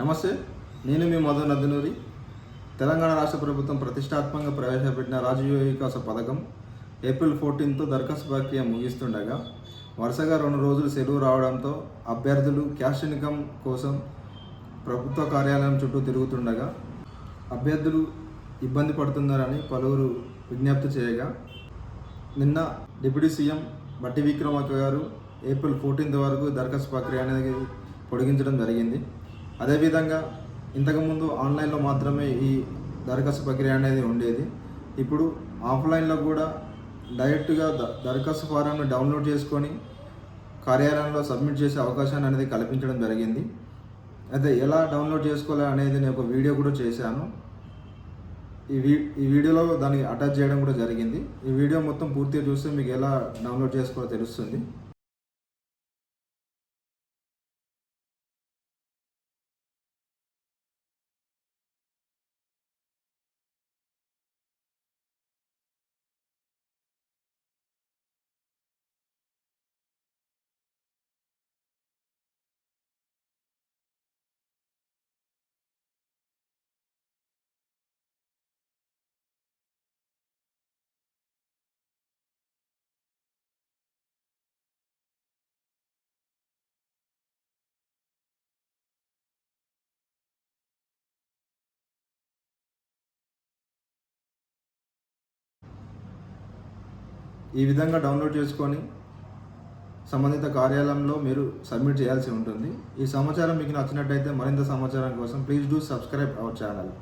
నమస్తే నేను మీ మధు నదునూరి. తెలంగాణ రాష్ట్ర ప్రభుత్వం ప్రతిష్టాత్మకంగా ప్రవేశపెట్టిన రాజీవ్ వికాస పథకం ఏప్రిల్ ఫోర్టీన్తో దరఖాస్తు ప్రక్రియ ముగిస్తుండగా వరుసగా రెండు రోజులు సెలవు రావడంతో అభ్యర్థులు క్యాష్ ఇన్కమ్ కోసం ప్రభుత్వ కార్యాలయం చుట్టూ తిరుగుతుండగా అభ్యర్థులు ఇబ్బంది పడుతున్నారని పలువురు విజ్ఞప్తి చేయగా నిన్న డిప్యూటీ సీఎం బట్టి విక్రమార్క గారు ఏప్రిల్ ఫోర్టీన్త్ వరకు దరఖాస్తు ప్రక్రియ అనేది పొడిగించడం జరిగింది. అదేవిధంగా ఇంతకుముందు ఆన్లైన్లో మాత్రమే ఈ దరఖాస్తు ప్రక్రియ అనేది ఉండేది. ఇప్పుడు ఆఫ్లైన్లో కూడా డైరెక్ట్గా ద దరఖాస్తు ఫారాన్ని డౌన్లోడ్ చేసుకొని కార్యాలయంలో సబ్మిట్ చేసే అవకాశాన్ని అనేది కల్పించడం జరిగింది. అయితే ఎలా డౌన్లోడ్ చేసుకోవాలి అనేది నేను ఒక వీడియో కూడా చేశాను. ఈ వీ ఈ వీడియోలో దాన్ని అటాచ్ చేయడం కూడా జరిగింది. ఈ వీడియో మొత్తం పూర్తిగా చూస్తే మీకు ఎలా డౌన్లోడ్ చేసుకోవాలో తెలుస్తుంది. ఈ విధంగా డౌన్లోడ్ చేసుకొని సంబంధిత కార్యాలయంలో మీరు సబ్మిట్ చేయాల్సి ఉంటుంది. ఈ సమాచారం మీకు నచ్చినట్టయితే మరింత సమాచారం కోసం please do subscribe our channel.